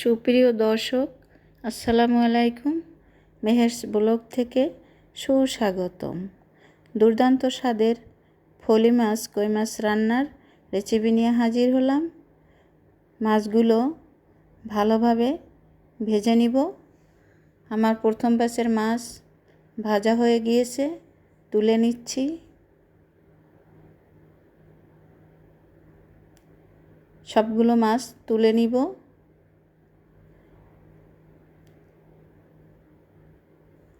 সুপ্রিয় দর্শক, আসসালামু আলাইকুম। মেহেরস ব্লগ থেকে সুস্বাগতম। দুর্দান্ত স্বাদের ফলি মাছ, কই মাছ রান্নার রেসিপি নিয়ে হাজির হলাম। মাছগুলো ভালোভাবে ভেজে নিব। আমার প্রথম ব্যাচের মাছ ভাজা হয়ে গিয়েছে, তুলে নিচ্ছি। সবগুলো মাছ তুলে নিব।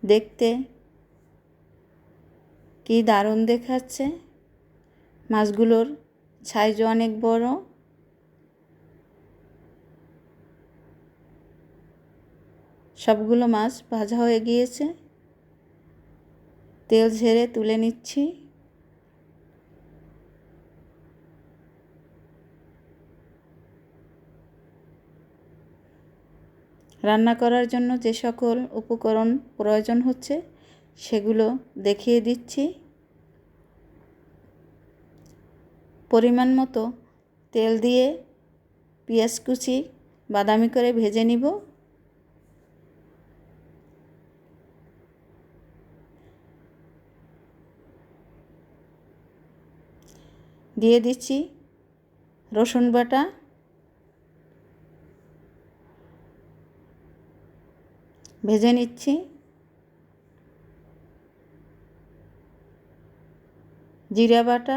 দেখতে। কি দারুণ দেখাচ্ছে। মাছগুলোর সাইজও অনেক বড়। সবগুলো মাছ ভাজা হয়ে গিয়েছে। তেল ঝেড়ে তুলে নিচ্ছি। রান্না করার জন্য যে সকল উপকরণ প্রয়োজন হচ্ছে, সেগুলো দেখিয়ে দিচ্ছি। পরিমাণ মতো তেল দিয়ে পেঁয়াজ কুচি, বাদামি করে ভেজে নিব। দিয়ে দিচ্ছি রসুন বাটা। ভেজে নিচ্ছি। জিরা বাটা।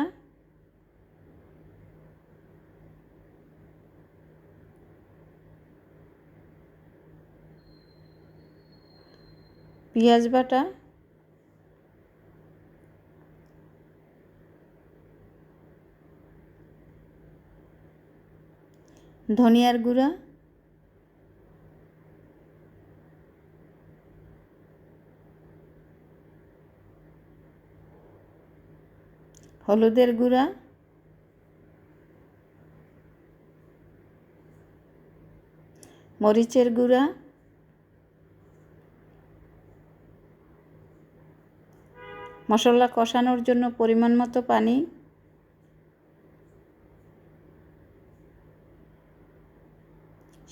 পেঁয়াজ বাটা। ধনিয়ার গুঁড়া। হলুদের গুঁড়া মরিচের গুঁড়া মশলা কষানোর জন্য পরিমাণ মতো পানি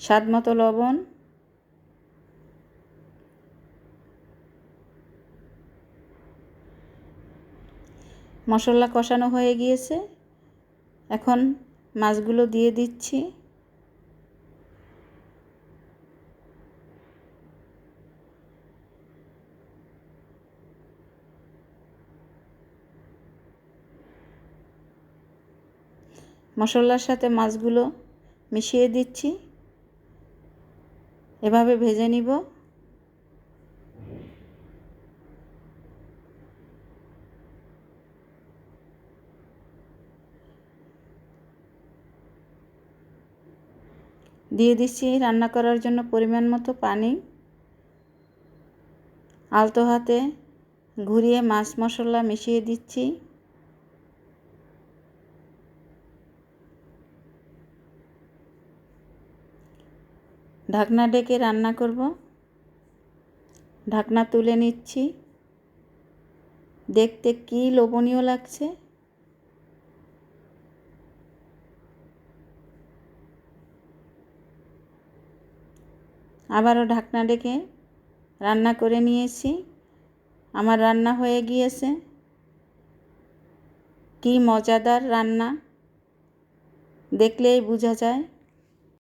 স্বাদ মতো লবণ মশলা কষানো হয়ে গিয়েছে। এখন মাছগুলো দিয়ে দিচ্ছি। মশলার সাথে মাছগুলো মিশিয়ে দিচ্ছি। এভাবে ভেজে নিব। দিয়ে দিচ্ছি রান্না করার জন্য পরিমাণ মতো পানি। আলতো হাতে ঘুরিয়ে মাছ মশলা মিশিয়ে দিচ্ছি। ঢাকনা ডেকে রান্না করব। ঢাকনা তুলে নিচ্ছি। দেখতে কি লোভনীয় লাগছে। আবারও ঢাকনা ডেকে রান্না করে নিয়েছি। আমার রান্না হয়ে গিয়েছে। কি মজাদার রান্না। দেখলেই বোঝা যায়।